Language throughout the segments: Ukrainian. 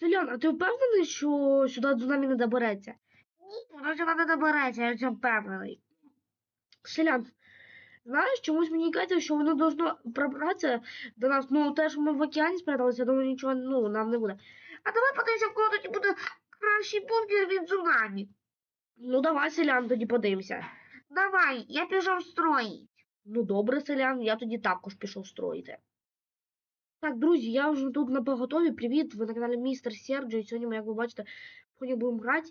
Селян, а ти впевнений, що сюди цунамі не добереться? Ні, воно сюди не добереться, я цьому впевнений. Селян, знаєш, чомусь мені кажеться, що воно должно пробратися до нас. Ну, те, що ми в океані спряталися, я думаю, нічого ну, нам не буде. А давай подивимося, в кого тоді буде кращий бункер від цунамі. Ну, давай, селян, тоді подивимося. Давай, я пішов строїть. Ну, добре, селян, я тоді також пішов строїти. Так, друзі, я вже тут на поготові. Привіт, ви на каналі Містер Серджо, і сьогодні ми, як ви бачите, сьогодні будемо грати.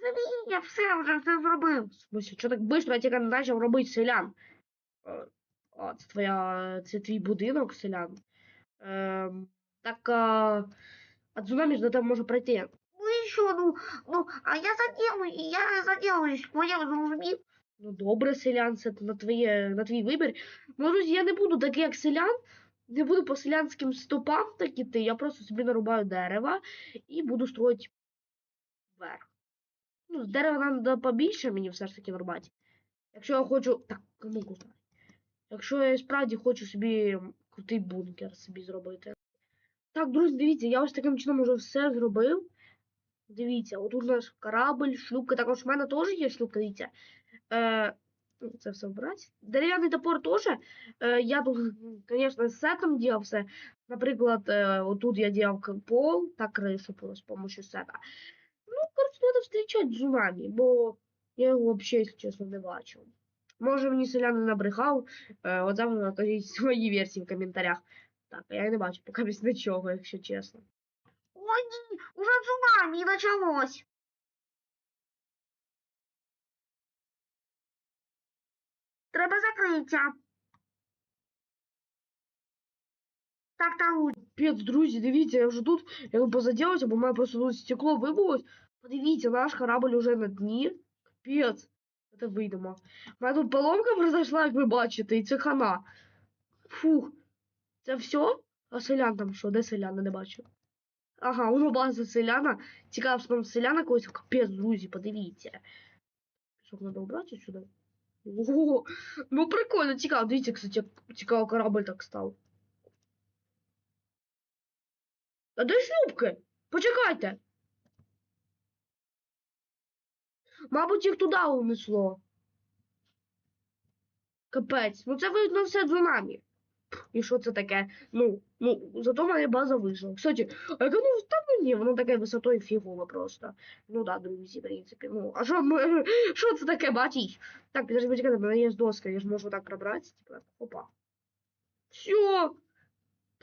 Сергій, я все вже все зробив. В смысле, що так швидко я тільки не почав робити селян? Е, А, це твоя, це твій будинок, селян. Ем, так, а, а цунамі ж до тебе може пройти. Ну і що, ну, ну, а я заделаю, я заделаюсь, поняв, зрозумів? Ну добре, селян, це на, твоє, на твій вибір. Ну, друзі, я не буду такий, як селян, не буду по селянським стопам так іти, я просто собі нарубаю дерева і буду строїти вверх. Ну, дерева нам да побільше мені все ж таки нарубати. Якщо я хочу. Так, кому кусай. Якщо я справді хочу собі крутий бункер собі зробити. Так, друзі, дивіться, я ось таким чином уже все зробив. Дивіться, отут у нас корабль, шлюпка. Також в мене теж є шлюпка, дивіться. Е, це все вбрати. Дерев'яний топор теж. Е, я тут, звісно, сетом діяв все. Наприклад, е, отут я діяв пол та кришу з допомогою сета. Ну, коротше, треба зустрічати цунамі, бо я його взагалі, чесно, не бачив. Може, мені селян не набрехав, е, от там накажіть свої версії в коментарях. Так, я не бачу поки без нічого, якщо чесно. Ой, ні, уже цунамі почалось. Треба закриття. Так, та лучше. Пец, друзі, дивіться, я вже тут, я тут позаділася, бо в мене просто тут стекло вибулось. Подивіться, наш корабль уже на дні. Капець. Це вийдемо. У мене тут поломка произошла, як ви бачите, і це хана. Фух. Це все? А селян там що? Де селяна не бачу? Ага, воно база селяна. Цікаво, що там селяна когось. Капець, друзі, подивіться. Щоб треба обрати сюди. Ого, ну прикольно, цікаво. Дивіться, кстати, цікаво корабль так став. А де шлюпки? Почекайте. Мабуть, їх туди унесло. Капець. Ну це видно все нами. І що це таке? Ну, ну, зато моя база вижила. Кстати, а яка ну там ну, ні, воно таке висотою фігово просто. Ну да, друзі, в принципі. Ну, а що ми. Що це таке, бачиш? Так, підожди, почекайте, в мене є доска, я ж можу так пробрати. Типа, опа. Все.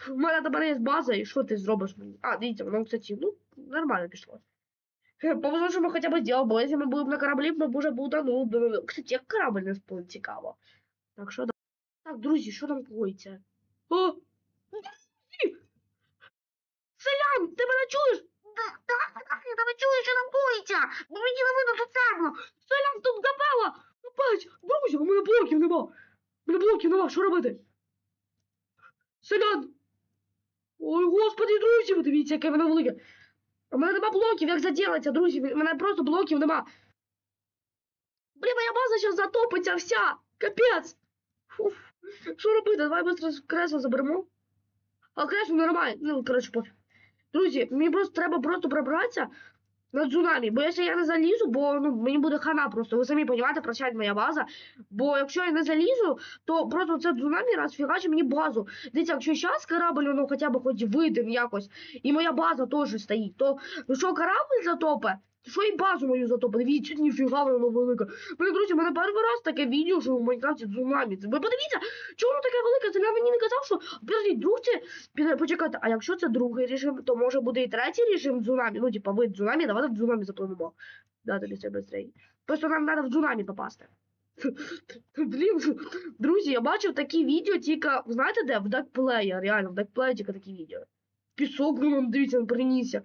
У мене тепер є база, і що ти зробиш мені? А, дивіться, воно, кстати, ну, нормально пішло. Повезло, що ми хоча б зробили, бо якщо ми будемо на кораблі, ми б уже б утонули. Кстати, як корабль не сплив, цікаво. Так, що? Так, друзі, що там коїться? О! Селян, ти мене чуєш? Так, так, так, я тебе чую, що там коїться. Бо мені не видно тут темно. Селян, тут запала. Капець, друзі, у мене блоків нема. У мене блоків нема, що робити? Селян! Ой, господи, друзі, ви дивіться, яке воно велике. У мене нема блоків, як заділиться, друзі. У мене просто блоків нема. Блін, моя база зараз затопиться вся. Капець. Фуф. Що робити? Давай швидко кресло заберемо. А кресло нормально. Ну, коротше, пофіг. Друзі, мені просто треба просто пробратися на цунамі. Бо якщо я не залізу, бо ну, мені буде хана просто. Ви самі розумієте, прощать моя база. Бо якщо я не залізу, то просто це цунамі розфігачить мені базу. Дивіться, якщо зараз корабль, ну хоча б хоч видим якось, і моя база теж стоїть, то ну що корабль затопе, то що і базу мою затопе. Дивіться, ніфіга воно велике. Блин, друзі, в мене перший раз таке відео, що в Майнкрафті цунамі. Ви подивіться, чому воно таке велике? Це я мені не казав, що підождіть, друг. Почекайте, а якщо це другий режим, то може буде і третій режим цунамі. Ну, типа, вид цунамі, давайте в цунамі запливемо. Да, тобі це швидше. Просто нам треба в цунамі попасти. Блін, друзі, я бачив такі відео, тільки, знаєте де? В Дакплеї, реально, в Дакплеї тільки такі відео. Пісок, ну, дивіться, принісся.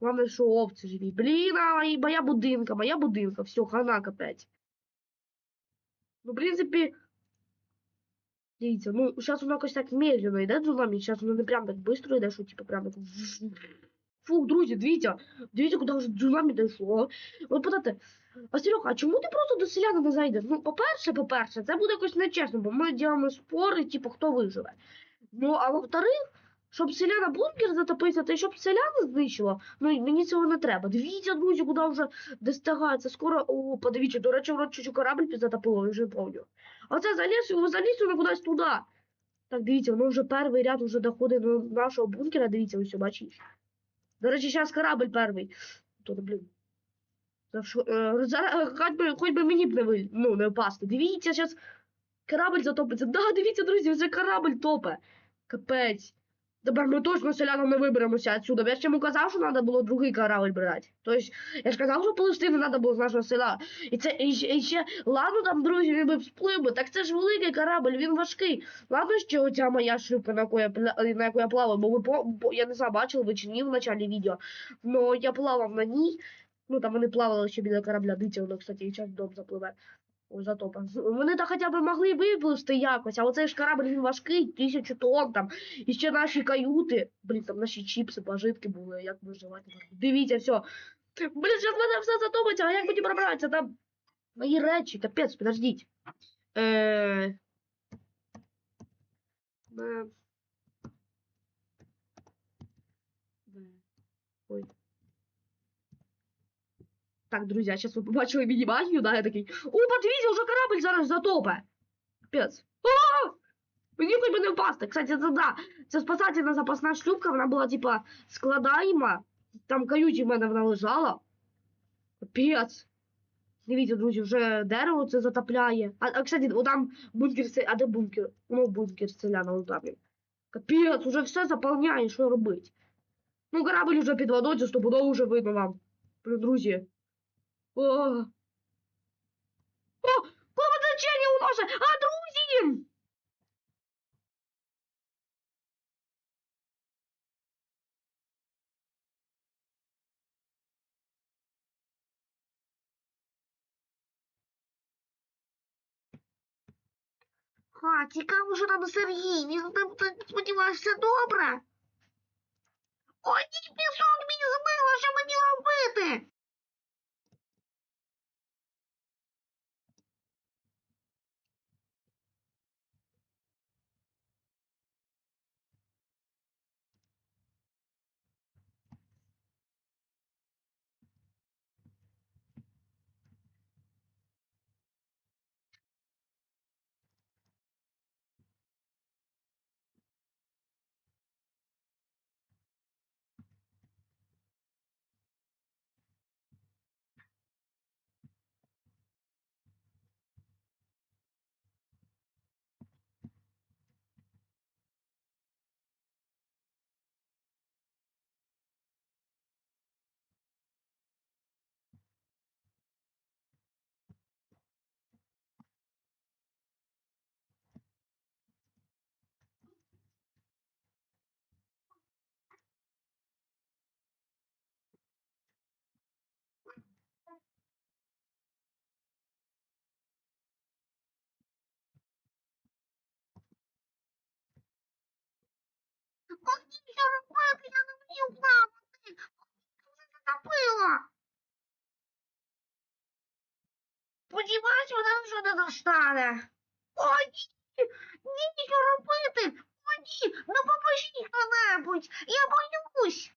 Главное, що овці живі. Блін, а і моя будинка, моя будинка, все, хана капець. Ну, в принципі, дивіться, ну, зараз воно якось так медленно йде цунамі, зараз воно не прям так швидко йде, що, типу, прям так... Фух, друзі, дивіться, дивіться, куди вже цунамі дійшло. От подати, а Серега, а чому ти просто до селяна не зайдеш? Ну, по-перше, по-перше, це буде якось нечесно, бо ми робимо спори, типу, хто виживе. Ну, а во-вторых, щоб селяна бункер затопився, та й щоб селяна знищило. Ну мені цього не треба. Дивіться, друзі, куди вже достигається. Скоро, о, подивіться, до речі, вроді чуть корабль затопило, я вже помню. А це заліз, його заліз воно кудись туди. Так, дивіться, воно вже перший ряд вже доходить до нашого бункера, дивіться, ось бачиш. До речі, зараз корабль перший. То, блін. Е, зараз, е, хоч би, хоч би мені б не, ви, ну, не впасти. Дивіться, зараз корабль затопиться. Да, дивіться, друзі, вже корабль топе. Капець. Тепер ми точно не виберемося отсюда. Я ж йому казав, що треба було другий корабль брати. Тобто, я ж казав, що Палестину треба було з нашого села. І це і ще, і ще ладно там, друзі, він би всплив би. Так це ж великий корабль, він важкий. Ладно, що оця моя шлюпка, на яку я, пла- на яку я плавав, бо ви по, бо, я не знаю, ви чи ні в началі відео. Но я плавав на ній. Ну там вони плавали ще біля корабля. Дивіться, воно, кстати, і час дом запливе. Ой, затопа. Вони так хоча б могли виплисти якось, а оцей ж корабль він важкий, тисячу тонн там. І ще наші каюти. Блін, там наші чіпси, пожитки були, як виживати. Дивіться, все. Блін, зараз мене все затопиться, а як мені пробратися? Там мої речі, капець, підождіть. Е... Е... Е... Ой. Так, друзі, зараз ви побачили мінімагію, да, я такий. О, подивіться, вже корабль зараз затопе. А! Мені хоч би не впасти. Кстати, це да. Це спасательна запасна шлюпка, вона була, типа, складаєма. Там каюті в мене вона лежала. Капець. Дивіться, друзі, вже дерево це затопляє. А, а кстати, там бункер, а де бункер? Ну, бункер селяна, там. він. Капець, уже все заповняє, що робити? Ну, корабль уже під водою, стопудово вже видно вам. Друзі. О, О! Поводлечення у носа! А, друзі! Ха, цікаво, що там Сергій. Він там так сподіваюся, все добре. Ой, ні, пісок мені змило, що мені робити? Ой, ні? Я не. Вже затопило. Сподіваюсь, вона вже не достане. О, ні, ні, що робити? О, ні, ну поможіть хто-небудь. Я боюсь.